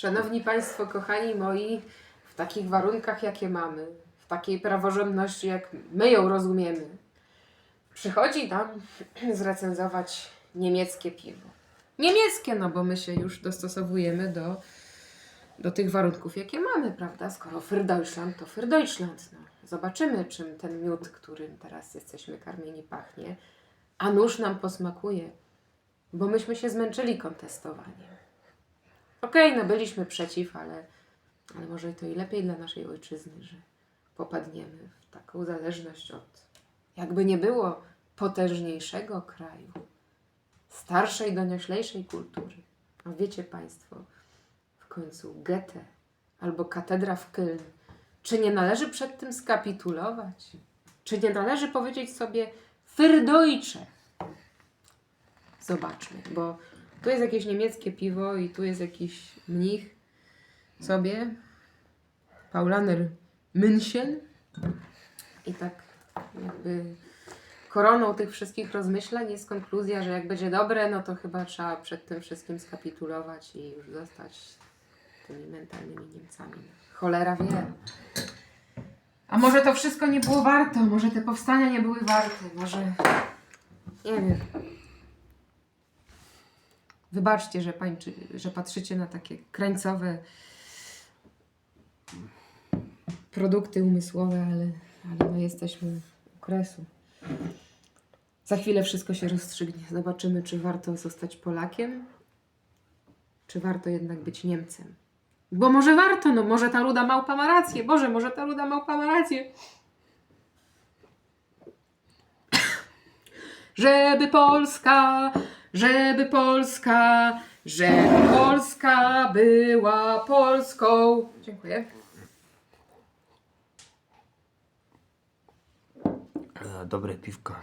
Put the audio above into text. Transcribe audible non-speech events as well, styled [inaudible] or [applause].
Szanowni Państwo, kochani moi, w takich warunkach, jakie mamy, w takiej praworządności, jak my ją rozumiemy, przychodzi nam [clears throat] zrecenzować niemieckie piwo. Niemieckie, no bo my się już dostosowujemy do, do tych warunków, jakie mamy, prawda? Skoro für Deutschland, to für Deutschland. No. Zobaczymy, czym ten miód, którym teraz jesteśmy karmieni, pachnie. A nóż nam posmakuje, bo myśmy się zmęczyli kontestowaniem. Okej, no byliśmy przeciw, ale, ale może to i lepiej dla naszej ojczyzny, że popadniemy w taką zależność od, jakby nie było, potężniejszego kraju, starszej, donioślejszej kultury. A wiecie Państwo, w końcu Goethe albo katedra w Köln, czy nie należy przed tym skapitulować? Czy nie należy powiedzieć sobie für Deutsche? Zobaczmy, bo tu jest jakieś niemieckie piwo i tu jest jakiś mnich sobie. Paulaner München. I tak jakby koroną tych wszystkich rozmyślań jest konkluzja, że jak będzie dobre, no to chyba trzeba przed tym wszystkim skapitulować i już zostać tymi mentalnymi Niemcami. Cholera wie. A może to wszystko nie było warto? Może te powstania nie były warte? Może... Nie wiem. Wybaczcie, że, pańczy, że patrzycie na takie krańcowe produkty umysłowe, ale, ale no jesteśmy u kresu. Za chwilę wszystko się rozstrzygnie. Zobaczymy, czy warto zostać Polakiem, czy warto jednak być Niemcem. Bo może warto, no może ta ruda małpa ma rację. Boże, może ta ruda małpa ma rację. Żeby Polska, żeby Polska, żeby Polska była Polską. Dziękuję. E, Dobre piwko.